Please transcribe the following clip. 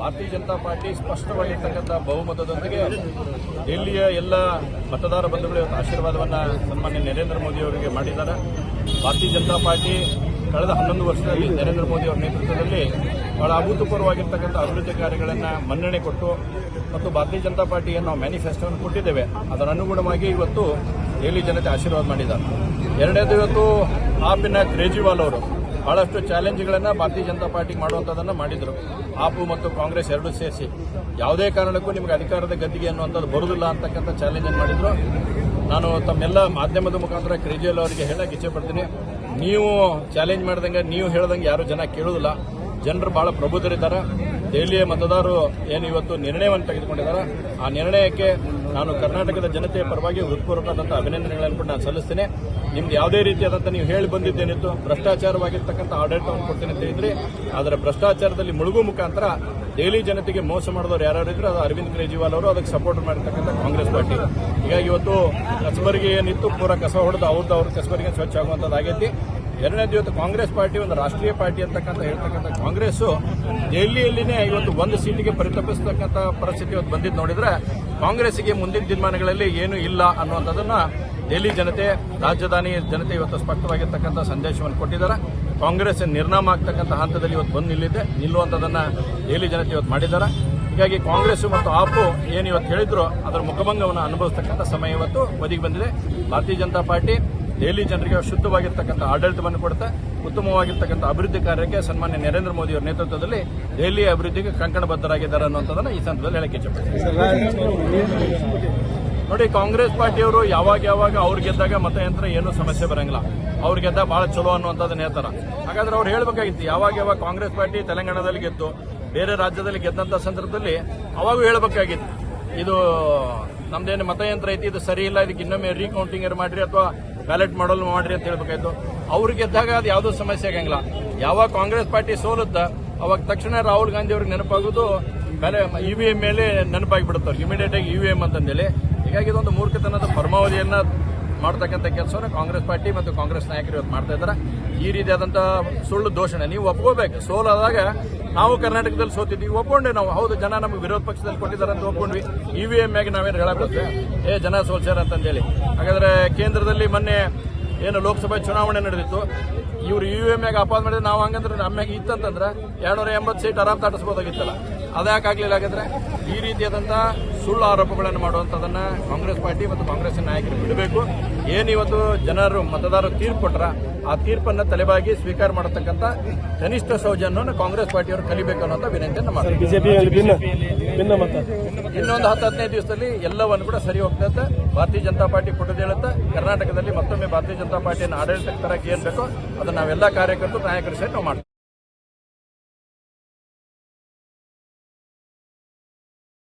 ಭಾರತೀಯ ಜನತಾ ಪಾರ್ಟಿ ಸ್ಪಷ್ಟವಾಗಿರ್ತಕ್ಕಂಥ ಬಹುಮತದೊಂದಿಗೆ ಡೆಲ್ಲಿಯ ಎಲ್ಲ ಮತದಾರ ಬಂಧುಗಳು ಇವತ್ತು ಆಶೀರ್ವಾದವನ್ನು ಸನ್ಮಾನ್ಯ ನರೇಂದ್ರ ಮೋದಿ ಅವರಿಗೆ ಮಾಡಿದ್ದಾರೆ. ಭಾರತೀಯ ಜನತಾ ಪಾರ್ಟಿ ಕಳೆದ ಹನ್ನೊಂದು ವರ್ಷದಲ್ಲಿ ನರೇಂದ್ರ ಮೋದಿ ಅವರ ನೇತೃತ್ವದಲ್ಲಿ ಬಹಳ ಅಭೂತಪೂರ್ವವಾಗಿರ್ತಕ್ಕಂಥ ಅಭಿವೃದ್ಧಿ ಕಾರ್ಯಗಳನ್ನು ಮನ್ನಣೆ ಕೊಟ್ಟು ಮತ್ತು ಭಾರತೀಯ ಜನತಾ ಪಾರ್ಟಿ ಏನು ನಾವು ಮ್ಯಾನಿಫೆಸ್ಟೋವನ್ನು ಕೊಟ್ಟಿದ್ದೇವೆ. ಅದರ ಅನುಗುಣವಾಗಿ ಇವತ್ತು ದೆಹಲಿ ಜನತೆ ಆಶೀರ್ವಾದ ಮಾಡಿದ್ದಾರೆ. ಎರಡನೇದು ಇವತ್ತು ಆಪಿನ ಕೇಜ್ರಿವಾಲ್ ಅವರು ಬಹಳಷ್ಟು ಚಾಲೆಂಜ್ಗಳನ್ನು ಭಾರತೀಯ ಜನತಾ ಪಾರ್ಟಿಗೆ ಮಾಡುವಂಥದ್ದನ್ನು ಮಾಡಿದರು. ಆಪು ಮತ್ತು ಕಾಂಗ್ರೆಸ್ ಎರಡೂ ಸೇರಿಸಿ. ಯಾವುದೇ ಕಾರಣಕ್ಕೂ ನಿಮಗೆ ಅಧಿಕಾರದ ಗದ್ದಿಗೆ ಅನ್ನುವಂಥದ್ದು ಬರುವುದಿಲ್ಲ ಅಂತಕ್ಕಂಥ ಚಾಲೆಂಜ್ ಮಾಡಿದರು. ನಾನು ತಮ್ಮೆಲ್ಲ ಮಾಧ್ಯಮದ ಮುಖಾಂತರ ಕ್ರೇಜಿಯಲ್ ಅವರಿಗೆ ಹೇಳಕ್ಕೆ ಇಚ್ಛೆ ಪಡ್ತೀನಿ. ನೀವು ಚಾಲೆಂಜ್ ಮಾಡ್ದಂಗೆ, ನೀವು ಹೇಳ್ದಂಗೆ ಯಾರು ಜನ ಕೇಳೋದಿಲ್ಲ. ಜನರು ಭಾಳ ಪ್ರಬುದ್ಧರಿದ್ದಾರೆ. ದೆಹಲಿಯ ಮತದಾರರು ಏನು ಇವತ್ತು ನಿರ್ಣಯವನ್ನು ತೆಗೆದುಕೊಂಡಿದ್ದಾರೆ, ಆ ನಿರ್ಣಯಕ್ಕೆ ನಾನು ಕರ್ನಾಟಕದ ಜನತೆಯ ಪರವಾಗಿ ಹೃತ್ಪೂರ್ವಕವಾದಂಥ ಅಭಿನಂದನೆಗಳನ್ನು ಕೂಡ ನಾನು ಸಲ್ಲಿಸ್ತೇನೆ. ನಿಮ್ದು ಯಾವುದೇ ರೀತಿಯಾದಂಥ ನೀವು ಹೇಳಿ ಬಂದಿದ್ದೇನಿತ್ತು, ಭ್ರಷ್ಟಾಚಾರವಾಗಿರ್ತಕ್ಕಂಥ ಆಡಳಿತವನ್ನು ಕೊಡ್ತೇನೆ ಅಂತ ಹೇಳಿದ್ರಿ, ಆದರೆ ಭ್ರಷ್ಟಾಚಾರದಲ್ಲಿ ಮುಳುಗು ಮುಖಾಂತರ ದೆಹಲಿ ಜನತೆಗೆ ಮೋಸ ಮಾಡಿದವರು ಯಾರು ಇದ್ರು, ಅದು ಅರವಿಂದ್ ಕೇಜ್ರಿವಾಲ್ ಅವರು, ಅದಕ್ಕೆ ಸಪೋರ್ಟ್ ಮಾಡಿರ್ತಕ್ಕಂಥ ಕಾಂಗ್ರೆಸ್ ಪಾರ್ಟಿ. ಹೀಗಾಗಿ ಇವತ್ತು ಕಸಬರಿಗೆ ಏನಿತ್ತು, ಪೂರ ಕಸ ಹೊಡೆದು ಅವ್ರದ್ದು ಅವ್ರ ಕಸಬರಿಗೆ ಸ್ವಚ್ಛ ಆಗುವಂಥದ್ದು ಆಗೈತಿ ಎರಡನೇದು ಇವತ್ತು ಕಾಂಗ್ರೆಸ್ ಪಾರ್ಟಿ, ಒಂದು ರಾಷ್ಟ್ರೀಯ ಪಾರ್ಟಿ ಅಂತಕ್ಕಂಥ ಹೇಳ್ತಕ್ಕಂಥ ಕಾಂಗ್ರೆಸ್ ದೆಹಲಿಯಲ್ಲಿನೇ ಇವತ್ತು ಒಂದು ಸೀಟಿಗೆ ಪರಿತಪಿಸತಕ್ಕಂಥ ಪರಿಸ್ಥಿತಿ ಇವತ್ತು ಬಂದಿದ್ದು ನೋಡಿದ್ರೆ ಕಾಂಗ್ರೆಸ್ಗೆ ಮುಂದಿನ ದಿನಮಾನಗಳಲ್ಲಿ ಏನು ಇಲ್ಲ ಅನ್ನುವಂಥದ್ದನ್ನು ದೆಹಲಿ ಜನತೆ, ರಾಜಧಾನಿ ಜನತೆ ಇವತ್ತು ಸ್ಪಷ್ಟವಾಗಿರ್ತಕ್ಕಂಥ ಸಂದೇಶವನ್ನು ಕೊಟ್ಟಿದ್ದಾರೆ. ಕಾಂಗ್ರೆಸ್ ನಿರ್ನಾಮ ಆಗ್ತಕ್ಕಂಥ ಹಂತದಲ್ಲಿ ಇವತ್ತು ಬಂದು ನಿಲ್ಲಿದೆ. ನಿಲ್ಲುವಂಥದ್ದನ್ನು ದೆಹಲಿ ಜನತೆ ಇವತ್ತು ಮಾಡಿದ್ದಾರೆ. ಹೀಗಾಗಿ ಕಾಂಗ್ರೆಸ್ ಮತ್ತು ಆಪು ಏನು ಇವತ್ತು ಹೇಳಿದ್ರು ಅದರ ಮುಖಭಂಗವನ್ನು ಅನುಭವಿಸ್ತಕ್ಕಂಥ ಸಮಯ ಇವತ್ತು ಒದಗಿ ಬಂದಿದೆ. ಭಾರತೀಯ ಜನತಾ ಪಾರ್ಟಿ ದೆಹಲಿ ಜನರಿಗೆ ಶುದ್ಧವಾಗಿರ್ತಕ್ಕಂಥ ಆಡಳಿತವನ್ನು ಕೊಡುತ್ತೆ, ಉತ್ತಮವಾಗಿರ್ತಕ್ಕಂಥ ಅಭಿವೃದ್ಧಿ ಕಾರ್ಯಕ್ಕೆ ಸನ್ಮಾನ್ಯ ನರೇಂದ್ರ ಮೋದಿ ಅವರ ನೇತೃತ್ವದಲ್ಲಿ ದೆಹಲಿ ಅಭಿವೃದ್ಧಿಗೆ ಕಂಕಣಬದ್ಧರಾಗಿದ್ದಾರೆ ಅನ್ನುವಂಥದ್ದನ್ನು ಈ ಸಂದರ್ಭದಲ್ಲಿ ಹೇಳಕ್ಕೆ ನೋಡಿ, ಕಾಂಗ್ರೆಸ್ ಪಾರ್ಟಿಯವರು ಯಾವಾಗ ಯಾವಾಗ ಅವ್ರು ಗೆದ್ದಾಗ ಮತಯಂತ್ರ ಏನು ಸಮಸ್ಯೆ ಬರಂಗಿಲ್ಲ. ಅವ್ರು ಗೆದ್ದ ಬಹಳ ಚಲೋ ಅನ್ನುವಂಥದ್ದು ಹೇಳ್ತಾರ. ಹಾಗಾದ್ರೆ ಅವ್ರು ಹೇಳ್ಬೇಕಾಗಿತ್ತು, ಯಾವಾಗ ಯಾವಾಗ ಕಾಂಗ್ರೆಸ್ ಪಾರ್ಟಿ ತೆಲಂಗಾಣದಲ್ಲಿ ಗೆದ್ದು, ಬೇರೆ ರಾಜ್ಯದಲ್ಲಿ ಗೆದ್ದಂತ ಸಂದರ್ಭದಲ್ಲಿ ಅವಾಗ ಹೇಳ್ಬೇಕಾಗಿತ್ತು. ಇದು ನಮ್ದೇನು ಮತಯಂತ್ರ ಐತಿ, ಇದು ಸರಿ ಇಲ್ಲ, ಇದಕ್ಕೆ ಇನ್ನೊಮ್ಮೆ ರೀಕೌಂಟಿಂಗ್ ಮಾಡ್ರಿ ಅಥವಾ ಬ್ಯಾಲೆಟ್ ಮಾಡಲ್ ಮಾಡ್ರಿ ಅಂತ ಹೇಳ್ಬೇಕಾಯ್ತು. ಅವ್ರು ಗೆದ್ದಾಗ ಅದು ಯಾವುದೂ ಸಮಸ್ಯೆ ಆಗಂಗಿಲ್ಲ. ಯಾವಾಗ ಕಾಂಗ್ರೆಸ್ ಪಾರ್ಟಿ ಸೋಲುತ್ತ, ಅವಾಗ ತಕ್ಷಣ ರಾಹುಲ್ ಗಾಂಧಿ ಅವ್ರಿಗೆ ನೆನಪಾಗೋದು ಮೇಲೆ ಎಂ ಮೇಲೆ ನೆನಪಾಗಿ ಬಿಡುತ್ತಾರೆ ಇಮಿಡಿಯೇಟ್ ಆಗಿ ಇವಿಎಂ ಅಂತಂದೇಳಿ. ಹೀಗಾಗಿ ಇದೊಂದು ಮೂರ್ಖತನದ ಪರಮಾವಧಿಯನ್ನ ಮಾಡ್ತಕ್ಕಂಥ ಕೆಲಸವನ್ನು ಕಾಂಗ್ರೆಸ್ ಪಾರ್ಟಿ ಮತ್ತು ಕಾಂಗ್ರೆಸ್ ನಾಯಕರು ಇವತ್ತು ಮಾಡ್ತಾ ಇದ್ದಾರೆ. ಈ ರೀತಿಯಾದಂಥ ಸುಳ್ಳು ದೋಷಣೆ ನೀವು ಒಪ್ಕೋಬೇಕು. ಸೋಲಾದಾಗ ನಾವು ಕರ್ನಾಟಕದಲ್ಲಿ ಸೋತಿದ್ವಿ ಒಪ್ಕೊಂಡೆ ನಾವು. ಹೌದು, ಜನ ನಮಗೆ ವಿರೋಧ ಪಕ್ಷದಲ್ಲಿ ಕೊಟ್ಟಿದ್ದಾರೆ ಅಂತ ಒಪ್ಕೊಂಡ್ವಿ. ಇ ವಿ ಎಂ ಮ್ಯಾಗೆ ನಾವೇನು ಹೇಳಕ್ಕೆ ಏ, ಜನ ಸೋಲ್ಸ್ಯಾರ ಅಂತಂದೇಳಿ. ಹಾಗಾದ್ರೆ ಕೇಂದ್ರದಲ್ಲಿ ಮೊನ್ನೆ ಏನು ಲೋಕಸಭೆ ಚುನಾವಣೆ ನಡೆದಿತ್ತು. ಇವ್ರು ಯು ಎಂ ಆಗಿ ಅಪಾದ ಮಾಡಿದ್ರೆ ನಾವು ಹಂಗಂದ್ರೆ ನಮ್ಮಾಗ ಇತ್ತಂತಂದ್ರೆ ಎರಡ್ನೂರ ಎಂಬತ್ತು ಸೀಟ್ ಆರಾಮ್ ತಾಟಿಸ್ಬೋದಾಗಿತ್ತಲ್ಲ ಅದ್ಯಾಕೆ ಆಗಲಿಲ್ಲ ಹಾಗಾದ್ರೆ? ಈ ರೀತಿಯಾದಂಥ ಸುಳ್ಳು ಆರೋಪಗಳನ್ನು ಮಾಡುವಂಥದ್ದನ್ನ ಕಾಂಗ್ರೆಸ್ ಪಾರ್ಟಿ ಮತ್ತು ಕಾಂಗ್ರೆಸ್ ನಾಯಕರು ಬಿಡಬೇಕು. ಏನು ಇವತ್ತು ಜನರು ಮತದಾರರು ತೀರ್ಪು ಕೊಟ್ರ ಆ ತೀರ್ಪನ್ನು ತಲೆಬಾಗಿ ಸ್ವೀಕಾರ ಮಾಡತಕ್ಕಂಥ ಕನಿಷ್ಠ ಸೌಜನ್ಯವನ್ನು ಕಾಂಗ್ರೆಸ್ ಪಾರ್ಟಿಯವರು ಕಲಿಬೇಕು ಅನ್ನೋಂಥ ವಿನಂತಿಯನ್ನು ಮಾಡ್ತಾರೆ ಇನ್ನೊಂದು ಹತ್ತು ಹದಿನೈದು ದಿವಸದಲ್ಲಿ ಎಲ್ಲವನ್ನು ಕೂಡ ಸರಿ ಹೋಗ್ತದೆ ಭಾರತೀಯ ಜನತಾ ಪಾರ್ಟಿ ಹೇಳುತ್ತೆ ಕರ್ನಾಟಕದಲ್ಲಿ ಮತ್ತೊಮ್ಮೆ ಭಾರತೀಯ ಜನತಾ ಪಾರ್ಟಿಯನ್ನು ಆಡಳಿತಕ್ಕೆ ತರಕ್ಕೆ ಏನ್ ಬೇಕೋ ಅದನ್ನು ನಾವೆಲ್ಲ ಕಾರ್ಯಕರ್ತರು ನಾಯಕರು ಸೇರಿ ನಾವು ಮಾಡ್ತೀವಿ.